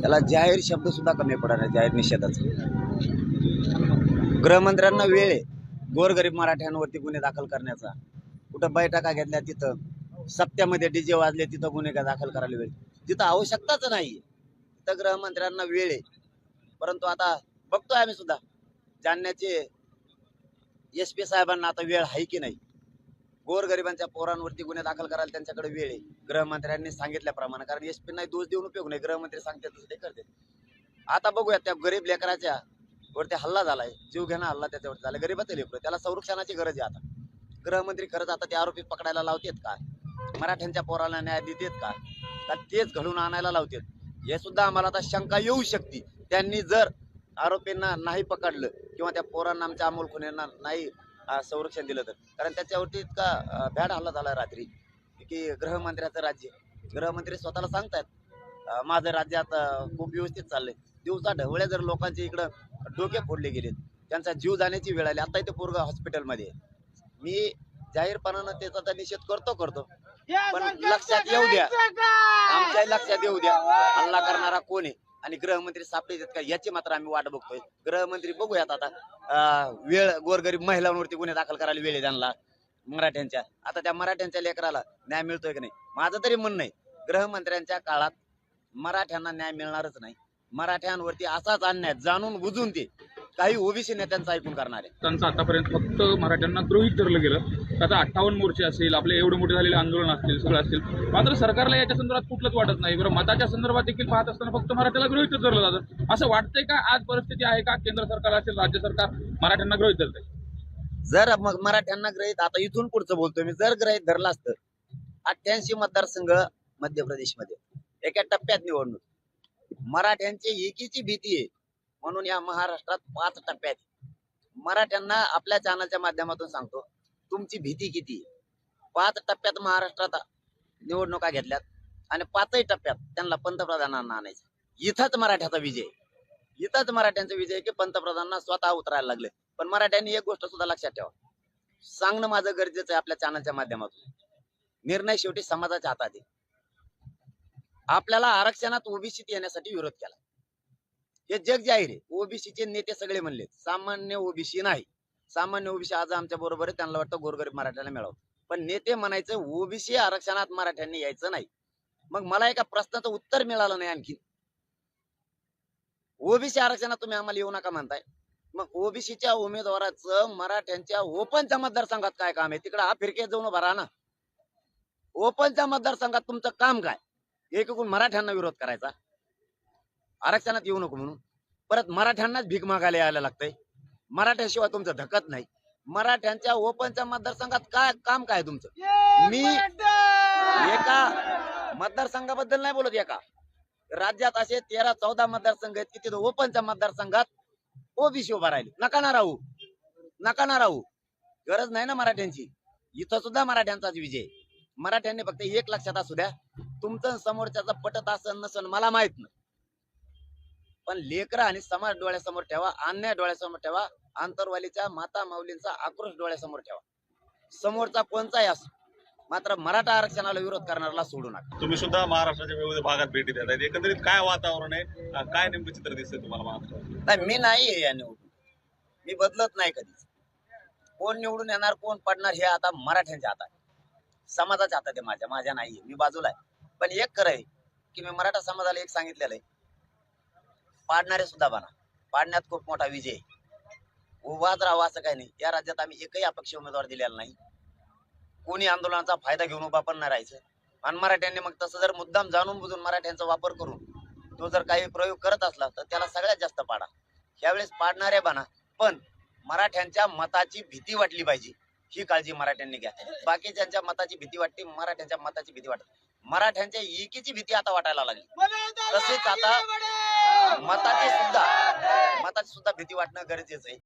त्याला जाहीर शब्द सुद्धा कमी पडणार जाहीर निषेधाचा. गृहमंत्र्यांना वेळ आहे. गोरगरीब मराठ्यांवरती गुन्हे दाखल करण्याचा. कुठं बैठका घेतल्या तिथं. सप्त्यामध्ये डीजे वाजले तिथं गुन्हे का दाखल करायला वेळ. तिथं आवश्यकताच नाही तिथं गृहमंत्र्यांना वेळ आहे. परंतु आता बघतोय आम्ही सुद्धा. जाणण्याचे एस पी साहेबांना आता वेळ आहे की नाही? गोरगरिबांच्या पोरांवरती गुन्हे दाखल करायला त्यांच्याकडे वेळ आहे. गृहमंत्र्यांनी सांगितल्याप्रमाणे कारण एस पी नाही दोष देऊन उपयोग नाही. गृहमंत्री सांगतात तसं ते करते आता बघूया त्या गरीब लेकराच्या वरती हल्ला झालाय. जीव घेणं हल्ला त्याच्यावरती झाला गरीबाचं लेकर त्याला संरक्षणाची गरज आहे आता. गृहमंत्री खरंच आता ते आरोपी पकडायला लावतेत का? मराठ्यांच्या पोराला न्याय देतेत का? का तेच घडून आणायला लावतेत? हे सुद्धा आम्हाला आता शंका येऊ शकते. त्यांनी जर आरोपींना नाही पकडलं किंवा त्या पोरांना आमच्या अमोल खुनेंना नाही संरक्षण दिलं तर कारण त्याच्यावरती इतका भ्याड हल्ला झाला रात्री. की गृहमंत्र्याचं राज्य. गृहमंत्री स्वतःला सांगतायत अं, माझं राज्यात अं, खूप व्यवस्थित चाललंय. दिवसा ढवळ्या जर लोकांचे इकडं डोके फोडले गेलेत त्यांचा जीव जाण्याची वेळ आली. आता इथे पोरगा हॉस्पिटलमध्ये. मी जाहीरपणानं त्याचा तर निषेध करतो करतो. पण लक्षात येऊ द्या. आमच्या लक्षात येऊ द्या. हल्ला करणारा कोण आहे? आणि गृहमंत्री सापडे का याची मात्र आम्ही वाट बघतोय. गृहमंत्री बघूयात आता. वेळ गोरगरीब महिलांवरती गुन्हे दाखल करायला वेळ आहे त्यांना. मराठ्यांच्या. आता त्या मराठ्यांच्या लेकराला न्याय मिळतोय की नाही? माझं तरी म्हणणं आहे गृहमंत्र्यांच्या काळात मराठ्यांना न्याय मिळणारच नाही. मराठ्यांवरती असाच अन्याय जाणून बुजून ते काही ओबीसी नेत्यांचं ऐकून करणार. आहे त्यांचं आतापर्यंत फक्त मराठ्यांना द्रोहित धरलं गेलं. आता अठ्ठावन्न मोर्चे असेल आपले एवढे मोठे झालेले आंदोलन असतील सगळं असतील. मात्र सरकारला याच्या संदर्भात कुठलंच वाटत नाही. बरं मताच्या संदर्भात देखील पाहत असताना फक्त मराठ्याला गृहीतच धरलं जातं. असं वाटतंय का आज परिस्थिती आहे का? केंद्र सरकार असेल राज्य सरकार मराठ्यांना गृहित धरतंय? जर मग मराठ्यांना ग्रहित आता इथून पुढचं बोलतोय मी जर ग्रहित धरलं असतं अठ्ठ्याऐंशी मतदारसंघ मध्य प्रदेशमध्ये एका टप्प्यात निवडणूक. मराठ्यांची एकीची भीती आहे म्हणून या महाराष्ट्रात पाच टप्प्यात. मराठ्यांना आपल्या चॅनलच्या माध्यमातून सांगतो तुमची भीती किती? आहे? पाच टप्प्यात महाराष्ट्रात निवडणुका घेतल्यात आणि पाचही टप्प्यात त्यांना पंतप्रधानांना आणायचं. इथंच मराठ्याचा विजय. इथंच मराठ्यांचा विजय की पंतप्रधानांना स्वतः उतरायला लागले. पण मराठ्यांनी एक गोष्ट सुद्धा लक्षात ठेवा. सांगणं माझं गरजेचं आहे आपल्या चॅनलच्या माध्यमातून. निर्णय शेवटी समाजाच्या हातात आहे. आपल्याला आरक्षणात ओबीसीत येण्यासाठी विरोध केला. हे जग जाहीर आहे. ओबीसीचे नेते सगळे म्हणले सामान्य ओबीसी नाही. सामान्य ओबीसी आज आमच्या बरोबर आहे त्यांना वाटतं गोरगरीब मराठ्याला मिळावं. पण नेते म्हणायचं ओबीसी आरक्षणात मराठ्यांनी यायचं नाही. मग मला एका प्रश्नाचं उत्तर मिळालं नाही आणखी ओबीसी आरक्षणात तुम्ही आम्हाला येऊ नका म्हणताय. मग ओबीसीच्या उमेदवाराचं मराठ्यांच्या ओपनच्या मतदारसंघात काय काम आहे? तिकडे हा फिरके जाऊन उभा राहा ना. ओपनच्या मतदारसंघात तुमचं काम काय? एकूण मराठ्यांना विरोध करायचा. आरक्षणात येऊ नको म्हणून. परत मराठ्यांनाच भीक मागायला यायला लागतंय. मराठ्याशिवाय तुमचं धकत नाही. मराठ्यांच्या ओपनच्या मतदारसंघात काय काम काय तुमचं? मी एका मतदारसंघाबद्दल नाही बोलत एका. राज्यात असे तेरा चौदा मतदारसंघ आहेत की तिथं ओपनच्या मतदारसंघात ओबीसी उभा राहिले. नका ना राहू. नका ना राहू. गरज नाही ना मराठ्यांची. इथं सुद्धा मराठ्यांचाच विजय. मराठ्यांनी फक्त एक लक्षात असू द्या. तुमचं समोरच्याचं पटत असन नसन मला माहीत नाही. पण लेकर आणि समाज डोळ्यासमोर ठेवा अन्याय डोळ्यासमोर ठेवा आंतरवालीच्या माता माऊलींचा आक्रोश डोळ्यासमोर ठेवा. समोरचा कोणचाही असो मात्र मराठा आरक्षणाला विरोध करणाऱ्याला सोडू नका. तुम्ही सुद्धा महाराष्ट्राच्या विविध भागात भेटी देत आहेत. एकंदरीत काय वातावरण आहे? काय नेमकं चित्र दिसतंय तुम्हाला महाराष्ट्रात नाही मी नाही आहे या निवडून मी बदलत नाही कधीच. कोण निवडून येणार कोण पडणार हे आता मराठ्यांच्या हातात. समाजाच्या हातात आहे माझ्या. माझ्या नाहीये. मी बाजूला आहे. पण एक खरं आहे की मी मराठा समाजाला एक सांगितलेलं आहे. पाडणारे सुद्धा बना. पाडण्यात खूप मोठा विजय आहे. उभाच असं काही नाही. या राज्यात आम्ही एकही अपक्ष उमेदवार दिलेला नाही. कोणी आंदोलनाचा फायदा घेऊन उभा पण नाही राहायचं. आणि मराठ्यांनी मग तसं जर मुद्दाम जाणून बुजून मराठ्यांचा वापर करून तो जर काही प्रयोग करत असला तर त्याला सगळ्यात जास्त पाडा. यावेळेस पाडणारे बना. पण मराठ्यांच्या मताची भीती वाटली पाहिजे. ही काळजी मराठ्यांनी घ्या. बाकीच्यांच्या मताची भीती वाटते मराठ्यांच्या मताची भीती वाटते. मराठ्यांच्या एकीची भीती आता वाटायला लागली. तसेच आता मताची सुद्धा मताची सुद्धा भीती वाटणं गरजेचं आहे.